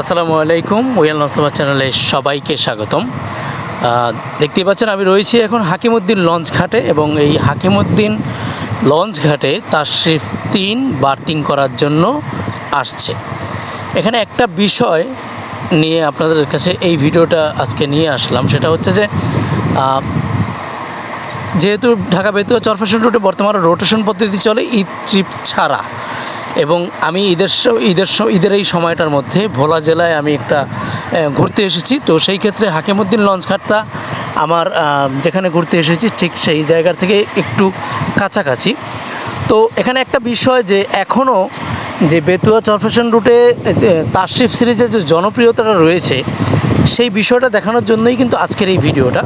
আসসালামু আলাইকুম ওয়াল নস্তমা চ্যানেলে সবাইকে স্বাগতম। আহ, দেখতেই পাচ্ছেন আমি রয়েছি এখন হাকিমুদ্দিন লঞ্চ ঘাটে এবং এই হাকিমুদ্দিন লঞ্চ ঘাটে তার শিফ তিন বার্থিং করার জন্য আসছে। এখানে একটা বিষয় নিয়ে আপনাদের কাছে এই ভিডিওটা আজকে নিয়ে আসলাম সেটা হচ্ছে যে যেহেতু ঢাকা বেতুয়া চরফ্যাশন রুটে বর্তমানে রোটেশন পদ্ধতি চলে ঈদ ট্রিপ ছাড়া। এবং আমি ঈদের ঈদের ঈদের এই সময়টার মধ্যে ভোলা জেলায় আমি একটা ঘুরতে এসেছি। তো সেই ক্ষেত্রে হাকিমুদ্দিন লঞ্চ ঘাটটা আমার যেখানে ঘুরতে এসেছি ঠিক সেই জায়গার থেকে একটু কাছাকাছি। তো এখানে একটা বিষয় যে এখনও যে বেতুয়া চরফেশন রুটে যে তারশিফ সিরিজের যে জনপ্রিয়তাটা রয়েছে, সেই বিষয়টা দেখানোর জন্যই কিন্তু আজকের এই ভিডিওটা।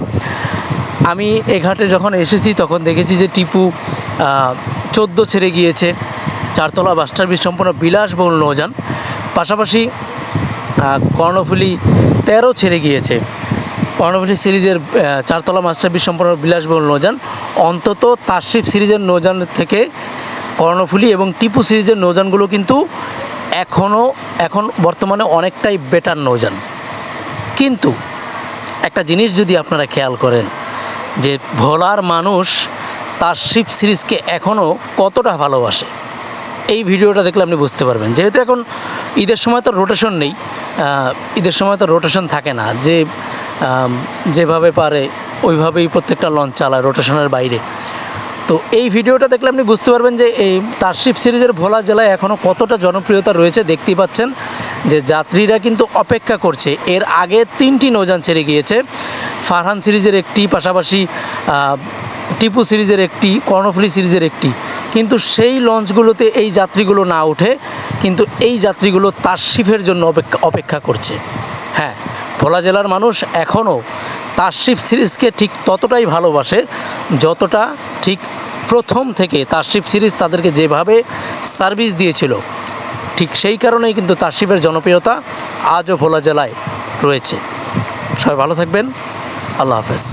আমি এ ঘাটে যখন এসেছি তখন দেখেছি যে টিপু চোদ্দ ছেড়ে গিয়েছে। চারতলা বাস্টার বিশ সম্পূর্ণ বিলাসবহুল নৌযান। পাশাপাশি কর্ণফুলি তেরো ছেড়ে গিয়েছে। কর্ণফুলি সিরিজের চারতলা মাস্টার বিশ সম্পূর্ণ বিলাসবহুল নৌযান। অন্তত তারশিপ সিরিজের নৌযান থেকে কর্ণফুলি এবং টিপু সিরিজের নৌযানগুলো কিন্তু এখনও এখন বর্তমানে অনেকটাই বেটার নৌযান। কিন্তু একটা জিনিস যদি আপনারা খেয়াল করেন, যে ভোলার মানুষ তার শিপ সিরিজকে এখনও কতটা ভালোবাসে? এই ভিডিওটা দেখলে আপনি বুঝতে পারবেন। যেহেতু এখন ঈদের সময় তো রোটেশন নেই ঈদের সময় তো রোটেশন থাকে না। যে যেভাবে পারে ওইভাবেই প্রত্যেকটা লঞ্চ চালায় রোটেশনের বাইরে। তো এই ভিডিওটা দেখলে আপনি বুঝতে পারবেন যে এই তারশিপ সিরিজের ভোলা জেলায় এখনও কতটা জনপ্রিয়তা রয়েছে। দেখতেই পাচ্ছেন যে যাত্রীরা কিন্তু অপেক্ষা করছে। এর আগে তিনটি নৌযান ছেড়ে গিয়েছে। ফারহান সিরিজের একটি, পাশাপাশি টিপু সিরিজের একটি, কর্ণফুলি সিরিজের একটি। কিন্তু সেই লঞ্চগুলোতে এই যাত্রীগুলো না উঠে কিন্তু এই যাত্রীগুলো তারশিফের জন্য অপেক্ষা অপেক্ষা করছে। হ্যাঁ ভোলা জেলার মানুষ এখনও তারশিফ সিরিজকে ঠিক ততটাই ভালোবাসে যতটা ঠিক প্রথম থেকে তারশিফ সিরিজ তাদেরকে যেভাবে সার্ভিস দিয়েছিল, ঠিক সেই কারণেই কিন্তু তারশিফের জনপ্রিয়তা আজও ভোলা জেলায় রয়েছে। সবাই ভালো থাকবেন। আল্লাহ হাফেজ।